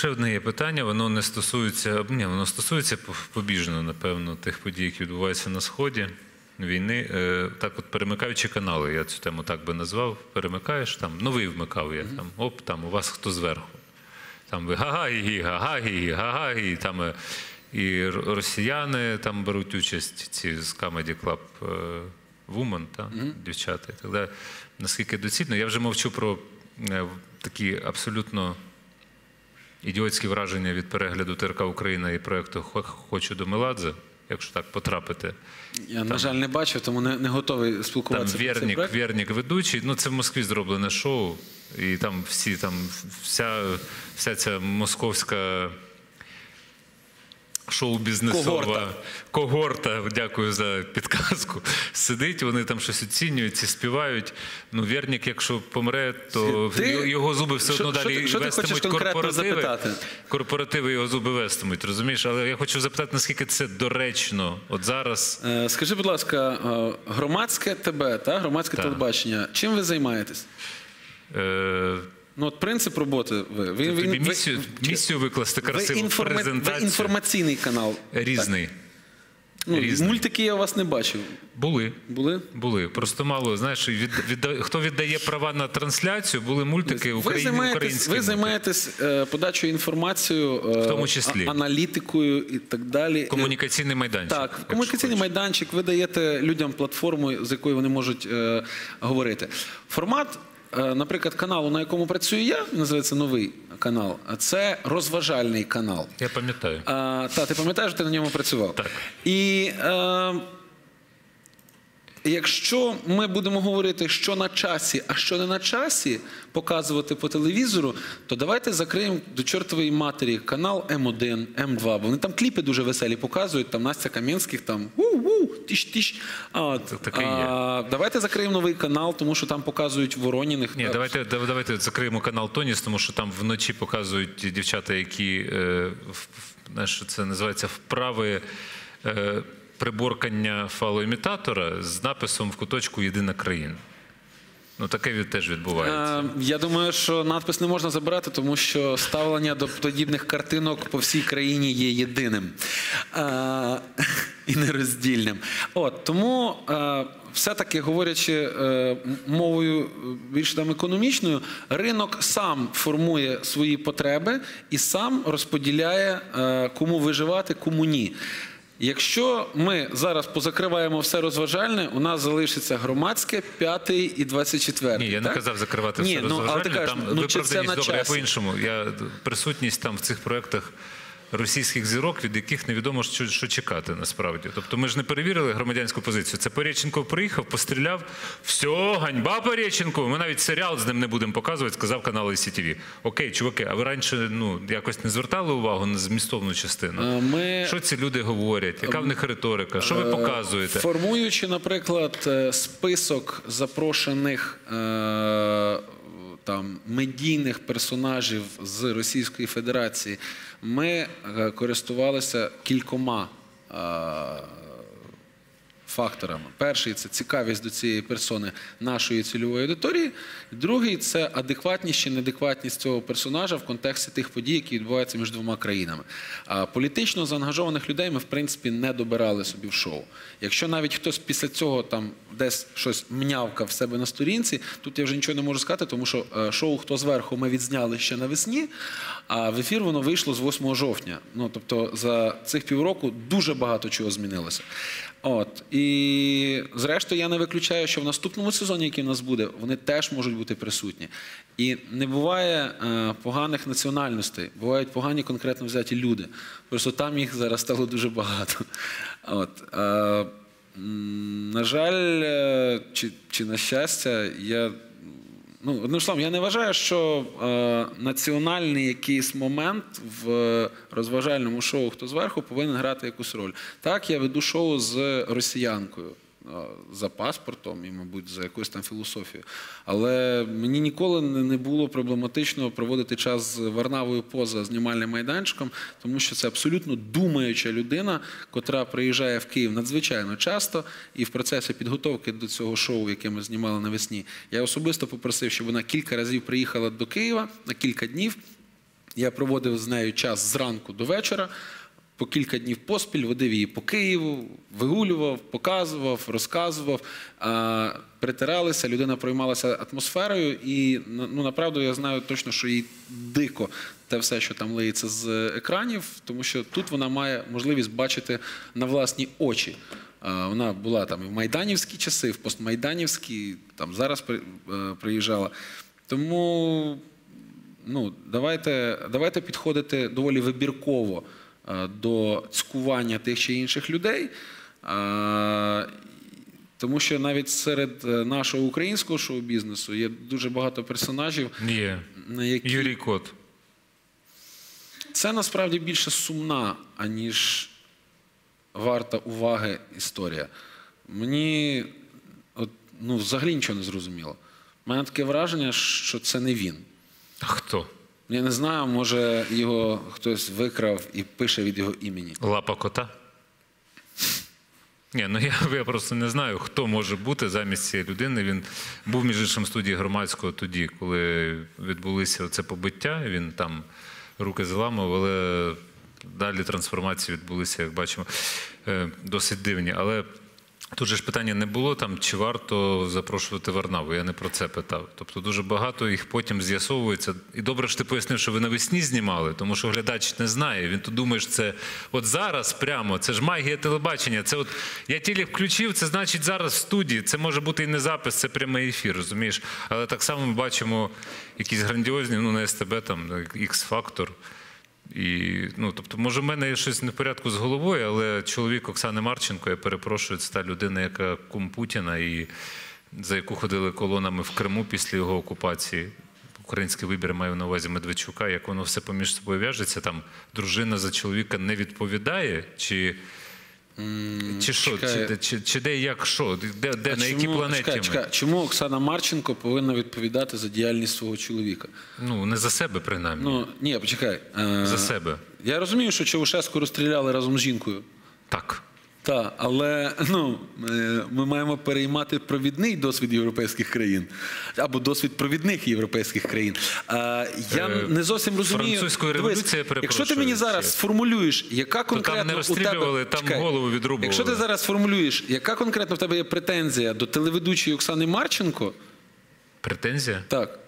ще одне є питання. Воно не стосується ні, воно стосується побіжно, напевно, тих подій, які відбуваються на сході війни. Е, Так, от перемикаючи канали, я цю тему так би назвав. Перемикаєш там, новий вмикав я там. Оп, там у вас хто зверху. Там ви га-га-гі, га-га-гі, га-га-гі, там е, і росіяни там беруть участь ці з Comedy Club е, Woman, та, дівчата і так далі. Наскільки доцільно, я вже мовчу про такі абсолютно ідіотські враження від перегляду ТРК Україна і проєкту «Хо- Хочу до Меладзе, якщо так потрапити. Я, на жаль, не бачив, тому не, не готовий спілкуватися. Там Вєрнік. Вєрнік ведучий. Ну, це в Москві зроблене шоу. І там всі, там вся, вся ця московська шоу-бізнесова Когорта. когорта, дякую за підказку. Сидить, вони там щось оцінюють, ці співають. Ну, Вєрнік, якщо помре, то Ти- його- зуби все одно що далі що ти вестимуть корпоративи. запитати? Корпоративи його зуби вестимуть, розумієш? Але я хочу запитати, наскільки це доречно. От зараз. Е, Скажи, будь ласка, е, громадське ТБ, та? громадське Так. телебачення. Чим ви займаєтесь? Е, Ну, от принцип роботи ви. ви, Тобі ви- місію, ви- місію викласти ви, красиву інформа- ви інформаційний канал. Різний. Ну, Різний. мультики я у вас не бачив. Були. Були? Були. Просто мало, знаєш, від, відда- хто віддає права на трансляцію, були мультики Ви Україні, займаєтесь, українські. ви займаєтесь е, подачою інформацією, е, В тому числі. а- аналітикою і так далі. Комунікаційний майданчик. Так, комунікаційний хочеш. майданчик, ви даєте людям платформу, з якою вони можуть е, говорити. Формат, наприклад, каналу, на якому працюю я, називається новий канал, це розважальний канал. Я пам'ятаю. Та, ти пам'ятаєш, ти на ньому працював. Так. І е, якщо ми будемо говорити, що на часі, а що не на часі показувати по телевізору, то давайте закриємо до чортової матері канал М1, М2, бо вони там кліпи дуже веселі показують, там Настя Кам'янських, там у-у, тіш-тіш. А, таке а, давайте закриємо новий канал, тому що там показують Вороніних. Ні, давайте, давайте закриємо канал Тоніс, тому що там вночі показують дівчата, які е, в- в- знаєш, це називається вправи е, приборкання фалоімітатора з написом в куточку Єдина країна. Ну, таке теж відбувається. Е, Я думаю, що надпис не можна забирати, тому що ставлення до подібних картинок по всій країні є єдиним е, і нероздільним. От тому. е, Все-таки говорячи е, мовою більш там економічною, ринок сам формує свої потреби і сам розподіляє, е, кому виживати, кому ні. Якщо ми зараз позакриваємо все розважальне, у нас залишиться громадське, п'ятий і 24. Ні, я не казав закривати Ні, все ну, але ти розважальне. кажеш, Там ну, чи це виправданість на добре, я по-іншому. Я присутність там в цих проєктах російських зірок, від яких невідомо що, що чекати насправді. Тобто ми ж не перевірили громадянську позицію. Це Пореченко приїхав, постріляв. Все, ганьба Пореченко. Ми навіть серіал з ним не будемо показувати, сказав канал ІСТВ. Окей, чуваки, а ви раніше ну якось не звертали увагу на змістовну частину? Е, Ми Що ці люди говорять? Яка в них риторика? Що ви Е, показуєте? Формуючи, наприклад, е, список запрошених там медійних персонажів з Російської Федерації, ми е, користувалися кількома. Факторами. Перший це цікавість до цієї персони нашої цільової аудиторії. Другий це адекватність чи неадекватність цього персонажа в контексті тих подій, які відбуваються між двома країнами. А політично заангажованих людей ми, в принципі, не добирали собі в шоу. Якщо навіть хтось після цього там десь щось мнявкав в себе на сторінці, тут я вже нічого не можу сказати, тому що е, шоу Хто зверху ми відзняли ще навесні, а в ефір воно вийшло з 8 жовтня. Ну тобто за цих півроку дуже багато чого змінилося. От і зрештою, я не виключаю, що в наступному сезоні, який в нас буде, вони теж можуть бути присутні. І не буває е, поганих національностей, бувають погані конкретно взяті люди. Просто там їх зараз стало дуже багато. От, е, на жаль, е, чи, чи на щастя, я Ну, одним словом, я не вважаю, що е, національний якийсь момент в розважальному шоу Хто зверху повинен грати якусь роль. Так, я веду шоу з росіянкою за паспортом і, мабуть, за якоюсь там філософією. Але мені ніколи не було проблематично проводити час з Варнавою поза знімальним майданчиком, тому що це абсолютно думаюча людина, котра приїжджає в Київ надзвичайно часто, і в процесі підготовки до цього шоу, яке ми знімали навесні, я особисто попросив, щоб вона кілька разів приїхала до Києва на кілька днів. Я проводив з нею час зранку до вечора. По кілька днів поспіль водив її по Києву, вигулював, показував, розказував. Притиралися, людина проймалася атмосферою, і ну направду я знаю точно, що їй дико те все, що там лиється з екранів, тому що тут вона має можливість бачити на власні очі. Вона була там і в майданівські часи, в постмайданівські, там зараз е, приїжджала. Тому ну, давайте, давайте підходити доволі вибірково до цькування тих чи інших людей. Е, Тому що навіть серед е, нашого українського шоу-бізнесу є дуже багато персонажів, Є. які Юрій Кот. це насправді більше сумна, аніж варта уваги історія. Мені от, ну, взагалі нічого не зрозуміло. У мене таке враження, що це не він. А хто? Я не знаю, може його хтось викрав і пише від його імені. Лапа кота? Ні, ну я, я просто не знаю, хто може бути замість цієї людини. Він був між іншим в студії громадського тоді, коли відбулися це побиття. Він там руки зламав, але далі трансформації відбулися, як бачимо, е, досить дивні. Але тут же ж питання не було там, чи варто запрошувати Варнаву. Я не про це питав. Тобто дуже багато їх потім з'ясовується. І добре, що ти пояснив, що ви навесні знімали, тому що глядач не знає. Він тут думає, що це от зараз прямо, це ж магія телебачення. Це от я тілі включив, це значить зараз в студії. Це може бути і не запис, це прямий ефір, розумієш? Але так само ми бачимо якісь грандіозні, ну на СТБ там X-фактор. І, ну, тобто, може, в мене щось не в порядку з головою, але чоловік Оксани Марченко, я перепрошую, це та людина, яка кум Путіна, і за яку ходили колонами в Криму після його окупації. Український вибір маю на увазі Медведчука, як воно все поміж собою в'яжеться. Там дружина за чоловіка не відповідає, чи, чи що, чи, чи, чи де як що? Де, де А на якій чому- планеті чекай, ми? чекай, чому Оксана Марченко повинна відповідати за діяльність свого чоловіка? Ну, не за себе, принаймні. Ну ні, почекай. Е, за себе. Я розумію, що Чаушеску розстріляли разом з жінкою. Так. Так, але ну, е, ми маємо переймати провідний досвід європейських країн або досвід провідних європейських країн. Я Е, не зовсім розумію. французької революції, Якщо ти мені зараз сформулюєш, яка конкретно не у розстрілювали, тебе... там голову відрубували. Якщо ти зараз формулюєш, яка конкретно в тебе є претензія до телеведучої Оксани Марченко, Претензія? так.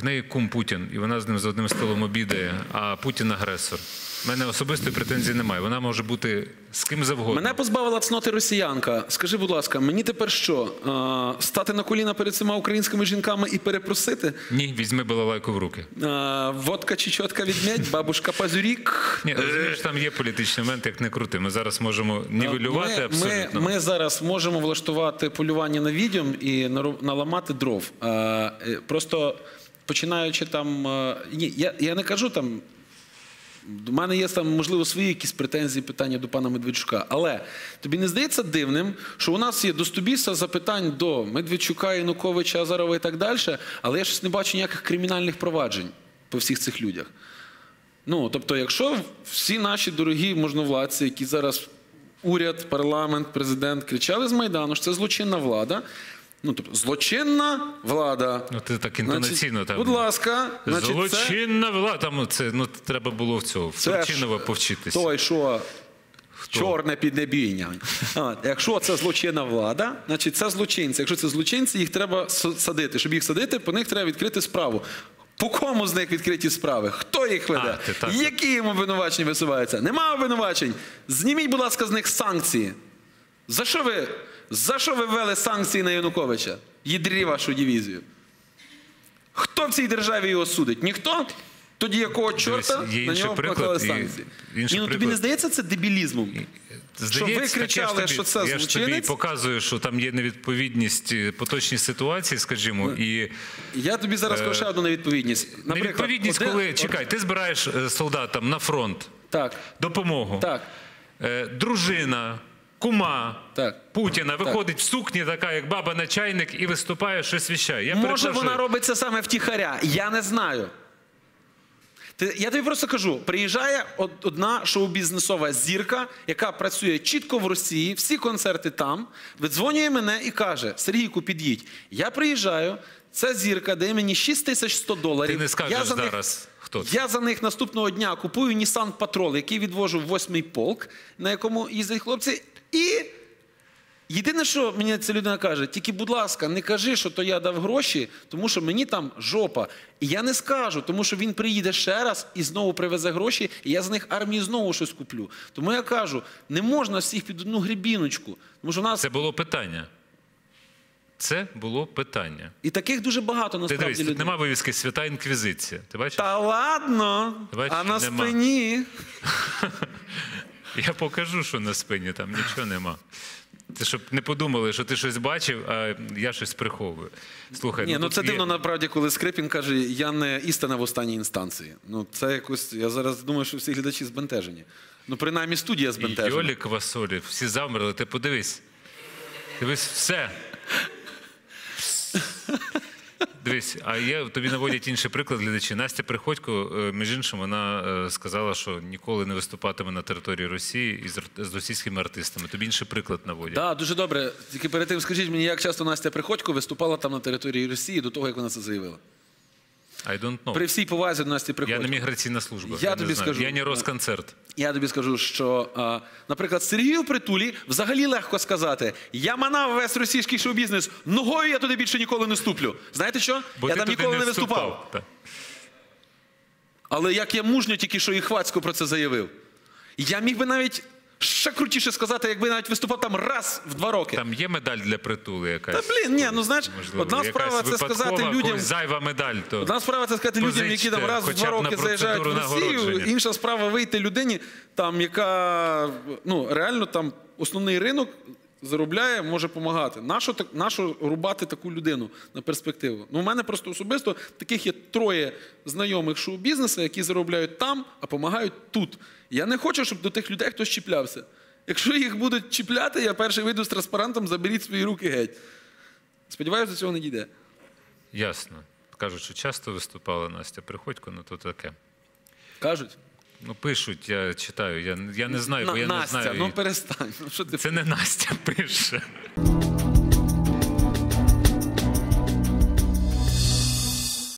В неї кум Путін, і вона з ним за одним столом обідає, а Путін агресор. У мене особистої претензії немає. Вона може бути з ким завгодно. Мене позбавила цноти росіянка. Скажи, будь ласка, мені тепер що? А, стати на коліна перед цими українськими жінками і перепросити? Ні, візьми балалайку в руки. А, водка чи чотка відмять, бабушка пазюрік. Ні, розумієш, там є політичний момент, як не крути. Ми зараз можемо нівелювати ми, абсолютно. Ми, ми зараз можемо влаштувати полювання на відьом і наламати дров. А, е, просто починаючи там. е, Ні, я, я не кажу там. У мене є там, можливо, свої якісь претензії, питання до пана Медведчука. Але тобі не здається дивним, що у нас є достобіса запитань до Медведчука, Януковича, Азарова і так далі, але я щось не бачу ніяких кримінальних проваджень по всіх цих людях. Ну, тобто, якщо всі наші дорогі можновладці, які зараз уряд, парламент, президент кричали з Майдану, що це злочинна влада. Ну, тобто, злочинна влада. Ну, ти так інтонаційно там. Будь ласка, значить, це Злочинна влада. Там це ну треба було в цього Це Турчинова повчитися. той, що чорне піднебіння. А, якщо це злочинна влада, значить це злочинці. Якщо це злочинці, їх треба садити. Щоб їх садити, по них треба відкрити справу. По кому з них відкриті справи? Хто їх веде? А, ти. Які їм обвинувачення висуваються? Нема обвинувачень. Зніміть, будь ласка, з них санкції. За що ви, за що ви ввели санкції на Януковича? Їдрі вашу дивізію. Хто в цій державі його судить? Ніхто? Тоді якого чорта є на інший нього приклад, поклали і- санкції? інший Ні, ну тобі приклад. не здається це дебілізмом? Здається, ви так я ж кричали, тобі- що це Я ж тобі злочинець? показую, що там є невідповідність е, поточній ситуації, скажімо, і Я тобі зараз скажу ще одну невідповідність. Невідповідність, один- коли чекай, ти збираєш е, солдатам на фронт Так, допомогу. так, Е, Дружина, кума так. Путіна виходить в сукні, така як баба на чайник, і виступає, щось віщає. Я Може, перепрошую. вона робить це саме втіхаря. Я не знаю. Ти- Я тобі просто кажу: приїжджає одна шоу-бізнесова зірка, яка працює чітко в Росії, всі концерти там, видзвонює мене і каже: Сергійку, під'їдь. Я приїжджаю, ця зірка дає мені 6100 доларів. Ти не скажеш я за них- зараз, Хто це? Я за них наступного дня купую Nissan Patrol, який відвожу в восьмий полк, на якому їздять хлопці. І єдине, що мені ця людина каже, тільки, будь ласка, не кажи, що то я дав гроші, тому що мені там жопа. І я не скажу, тому що він приїде ще раз і знову привезе гроші, і я з них армії знову щось куплю. Тому я кажу, не можна всіх під одну грібіночку. Тому що в нас Це було питання. Це було питання. і таких дуже багато Ти насправді дивись, людей. тут нема вивіски свята інквізиція. Ти бачиш? Та ладно, Ти бачиш, а на нема. спині. Я покажу, що на спині там нічого нема. Ти щоб не подумали, що ти щось бачив, а я щось приховую. Слухай, Ні, ну тут це є- дивно насправді, коли Скрипін каже, я не істина в останній інстанції. Ну це якось. Я зараз думаю, що всі глядачі збентежені. Ну, принаймні, студія збентежена. Йолі квасолі, всі замерли, ти подивись. Дивись, все. Дивись, а є, тобі наводять інший приклад глядачі. Настя Приходько, е, між іншим, вона е, сказала, що ніколи не виступатиме на території Росії із, з російськими артистами. Тобі інший приклад наводять. Так, дуже добре. Тільки перед тим скажіть мені, як часто Настя Приходько виступала там на території Росії до того, як вона це заявила. I don't know. При всій повазі до Насті Я не міграційна служба. Я не тобі знаю. скажу. Я не Росконцерт. Я тобі скажу, що, а, наприклад, Сергію Притулі взагалі легко сказати: я манав весь російський шоу-бізнес, ногою я туди більше ніколи не ступлю. Знаєте що? Бо я там ніколи не, вступав. виступав. Так. Але як я мужньо тільки що і хвацько про це заявив. Я міг би навіть ще крутіше сказати, якби навіть виступав там раз в два роки. Там є медаль для притули якась. Та блін, ні, ну знаєш, Можливо, одна справа це сказати людям. зайва медаль. То... Одна справа це сказати людям, які там раз в два роки заїжджають в Росію. Інша справа вийти людині, там, яка ну, реально там основний ринок заробляє, може допомагати. Нащо, нащо рубати таку людину на перспективу? Ну, у мене просто особисто таких є троє знайомих шоу-бізнесу, які заробляють там, а допомагають тут. Я не хочу, щоб до тих людей хтось чіплявся. Якщо їх будуть чіпляти, я перший вийду з транспарантом, заберіть свої руки геть. Сподіваюся, до цього не дійде. Ясно. Кажуть, що часто виступала Настя Приходько, ну то таке. Кажуть. Ну, пишуть, я читаю, я, я не знаю, бо я Настя, не знаю. ну перестань. Ну, що ти Це не Настя пише.